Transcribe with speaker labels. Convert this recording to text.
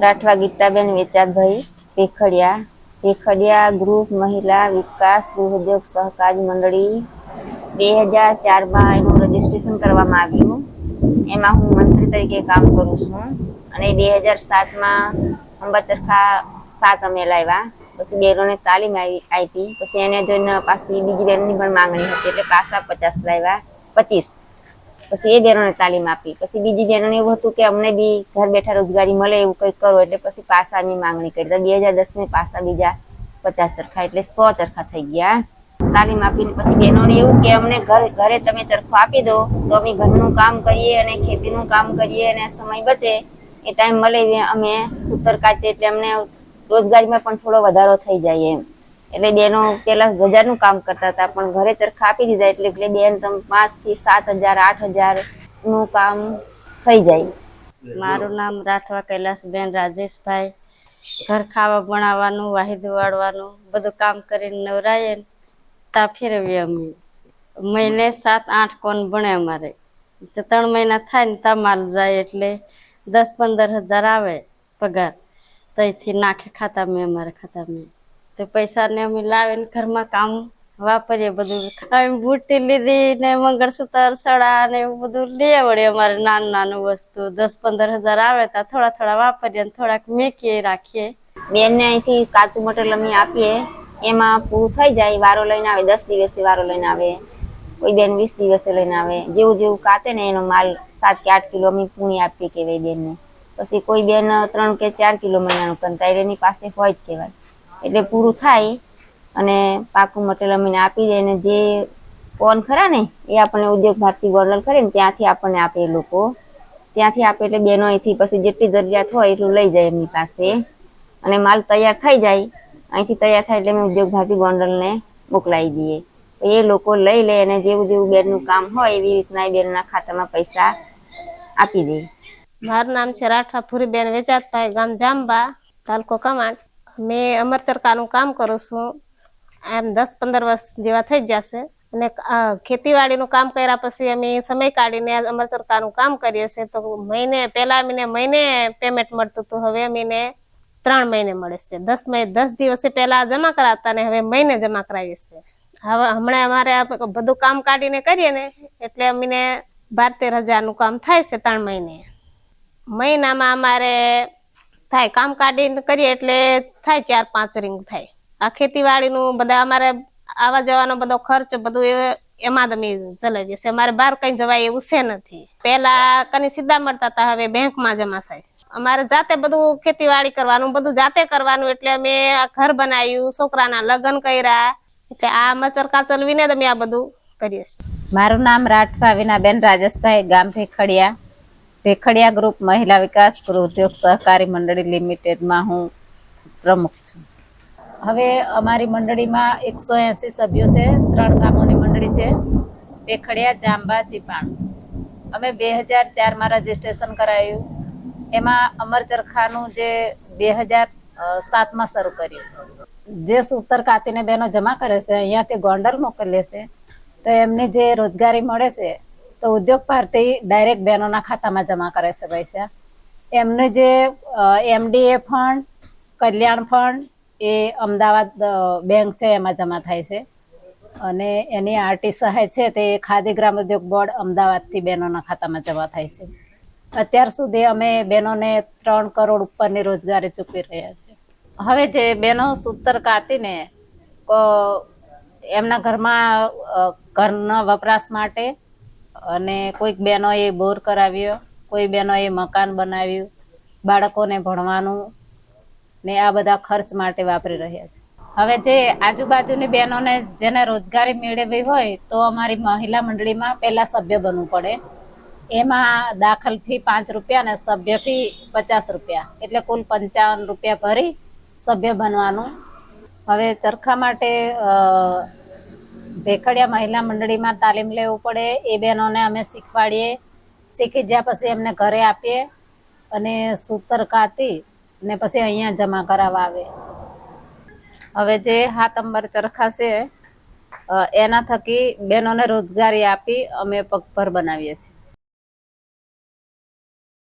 Speaker 1: Rathwa Gitaben Vechatbhai Pekhadiya Pekhadiya group મહિલા વિકાસ ગૃહ ઉદ્યોગ સહકારી મંડળી બે હજાર ચારમાં એનું રજીસ્ટ્રેશન કરવામાં આવ્યું. એમાં હું મંત્રી તરીકે કામ કરું છું. અને બે હજાર સાતમાં અંબરચરખા સાત અમે લાવ્યા. પછી બેરોને તાલીમ આપી. પછી એને જોઈને પાછી બીજી બેનની પણ માંગણી હતી એટલે પાછા પચાસ લાવ્યા. પચીસ. પછી એ બહેનોને તાલીમ આપી. પછી બીજી બહેનોને એવું હતું કે અમને બી ઘર બેઠા રોજગારી મળે એવું કંઈક કરો એટલે પછી પાસાની માંગણી કરી. બે હજાર દસમાં પાસા બીજા પચાસ ચરખા એટલે સો ચરખા થઈ ગયા. તાલીમ આપીને પછી બહેનોને એવું કે અમને ઘર, ઘરે તમે ચરખો આપી દો, તો અમે ઘરનું કામ કરીએ અને ખેતીનું કામ કરીએ અને સમય બચે. એ ટાઈમ મળે, અમે સૂતર કાચે એટલે અમને રોજગારીમાં પણ થોડો વધારો થઈ જાય એમ. એટલે બેનો પેલા હજારનું કામ કરતા હતા, પણ ઘરે ચરખા આપી દીધા એટલે એટલે બેન તમે પાંચથી સાત હજાર, આઠ હજારનું કામ થઈ જાય.
Speaker 2: મારું નામ રાઠવા કૈલાસબેન રાજેશભાઈ. ઘર ખાવા બનાવવાનું વાહિદ વાળવાનું બધું કામ કરીને નવરાય તા ફેરવીએ અમે. મહિને સાત, આઠ કોણ ભણે અમારે. તો ત્રણ મહિના થાય ને તા માલ જાય એટલે દસ પંદર હજાર આવે પગાર. તઈથી નાખે ખાતા મેં અમારા ખાતા મેં તો પૈસાને અમે લાવીને ઘરમાં કામ વાપરીએ બધું. અમે બુટ્ટી લીધી ને મંગળસૂત્ર સડા ને એવું બધું લઈએ વળે અમારે નાનું નાનું વસ્તુ. દસ પંદર હજાર આવે તો થોડા થોડા વાપરીએ ને થોડાક મેકીએ, રાખીએ.
Speaker 1: બેનને અહીંથી કાચું મટીરિયલ અમે આપીએ. એમાં પૂરું થઈ જાય, વારો લઈને આવે, દસ દિવસથી વારો લઈને આવે. કોઈ બેન વીસ દિવસે લઈને આવે. જેવું જેવું કાતે ને એનો માલ સાત કે આઠ કિલો અમે પૂણી આપીએ કહેવાય બેનને. પછી કોઈ બેન ત્રણ કે ચાર કિલો મહિનાનું કરતા એની પાસે હોય જ કહેવાય. એટલે પૂરું થાય અને પાકું મટીરિયલ અમીને આપી દે અને જે કોણ ખરા ને, એ આપણને ઉદ્યોગ ભારતી બોર્ડર કરે ને, ત્યાંથી આપણને આપે લોકો. ત્યાંથી આપે એટલે બેનો અહીંથી પછી જેટલી જરૂરિયાત હોય એટલું લઈ જાય એમની પાસે. અને માલ તૈયાર થઈ જાય, અહીંથી તૈયાર થાય એટલે અમે ઉદ્યોગ ભારતી ગોંડલને મોકલાવી દઈએ. એ લોકો લઈ લે અને જેવું જેવું બેનનું કામ હોય એવી રીતના એ બેનના ખાતામાં પૈસા આપી દે.
Speaker 3: મારું નામ છે રાઠવા ફુરીબેન વેચાતભાઈ, ગામ જાંબા, તાલુકો કમાડ. મેં અમરચરકાનું કામ કરું છું. એમ દસ પંદર વર્ષ જેવા થઈ જશે અને ખેતીવાડીનું કામ કર્યા પછી અમે સમય કાઢીને અમર અમરચરકાનું કામ કરીએ છીએ. તો મહિને, પહેલા અમને મહિને પેમેન્ટ મળતું હતું. હવે અમને ત્રણ મહિને મળે છે. દસ મહિને દસ દિવસે પહેલા જમા કરાવતા ને હવે મહિને જમા કરાવીએ છીએ. હવે હમણાં અમારે બધું કામ કાઢીને કરીએ ને, એટલે અમને બાર તેર હજારનું કામ થાય છે ત્રણ મહિને. મહિનામાં અમારે થાય, કામ કાઢીને કરીએ એટલે થાય ચાર પાંચ રીંગ થાય. આ ખેતીવાડીનું બધા અમારે આવા જવાનો બધો ખર્ચ બધું એ એમાં તમે ચલાવીએ છીએ. અમારે બહાર કઈ જવાય એવું છે નથી. પહેલા કની સીધા મળતા હતા, હવે બેંકમાં જમા થાય. અમારે જાતે બધું ખેતીવાડી કરવાનું, બધું જાતે કરવાનું એટલે અમે આ ઘર બનાવ્યું, છોકરાના લગ્ન કર્યા. એટલે આ મચરકા ચલવીને તમે આ બધું કરીએ છીએ.
Speaker 4: મારું નામ રાઠવા વિનાબેન રાજેશભાઈ ગામથી ભેખડિયા. ભેખડિયા ગ્રુપ મહિલા વિકાસ ગૃહ ઉદ્યોગ સહકારી મંડળી લિમિટેડમાં હું પ્રમુખ છું. હવે અમારી મંડળીમાં એકસો એંસી સભ્યો છે, ત્રણ ગામોની મંડળી છે ભેખડિયા જાંબા, ચીપાણ. અમે બે હજાર ચારમાં રજીસ્ટ્રેશન કરાયું. એમાં અમર ચરખાનું જે બે હજાર સાતમાં શરૂ કર્યું. જે સૂતર કાતીને બહેનો જમા કરે છે અહીંયાથી ગોંડલ મોકલીએ છે, તો એમને જે રોજગારી મળે છે તો ઉદ્યોગ ભારતી ડાયરેક્ટ બહેનોના ખાતામાં જમા કરે છે પૈસા. એમને જે એમડીએ ફંડ કલ્યાણ ફંડ એ અમદાવાદ બેંક છે એમાં જમા થાય છે. અને એની આરટી સહાય છે તે ખાદી ગ્રામ ઉદ્યોગ બોર્ડ અમદાવાદથી બહેનોના ખાતામાં જમા થાય છે. અત્યાર સુધી અમે બહેનોને ત્રણ કરોડ ઉપરની રોજગારી ચૂકવી રહ્યા છીએ. હવે જે બહેનો સૂતર કાતીને એમના ઘરમાં ઘરના વપરાશ માટે અને કોઈક બહેનોએ બોર કરાવ્યો, કોઈ બહેનોએ મકાન બનાવ્યું, બાળકોને ભણવાનું, ને આ બધા ખર્ચ માટે વાપરી રહ્યા છે. હવે જે આજુબાજુની બહેનોને જેને રોજગારી મેળવવી હોય, તો અમારી મહિલા મંડળીમાં પહેલાં સભ્ય બનવું પડે. એમાં દાખલ ફી પાંચ રૂપિયા અને સભ્ય ફી પચાસ રૂપિયા. એટલે કુલ પંચાવન રૂપિયા ભરી સભ્ય બનવાનું. હવે ચરખા માટે ભેખડિયા મહિલા મંડળીમાં તાલીમ લેવું પડે, એ બહેનોને અમે શીખવાડીએ. શીખી ગયા પછી એમને ઘરે આપીએ અને સૂતર કાતી ને પછી અહીંયા જમા કરાવવા આવે. હવે જે હાથંબર ચરખા છે એના થકી બહેનોને રોજગારી આપી અમે પગભર બનાવીએ છીએ.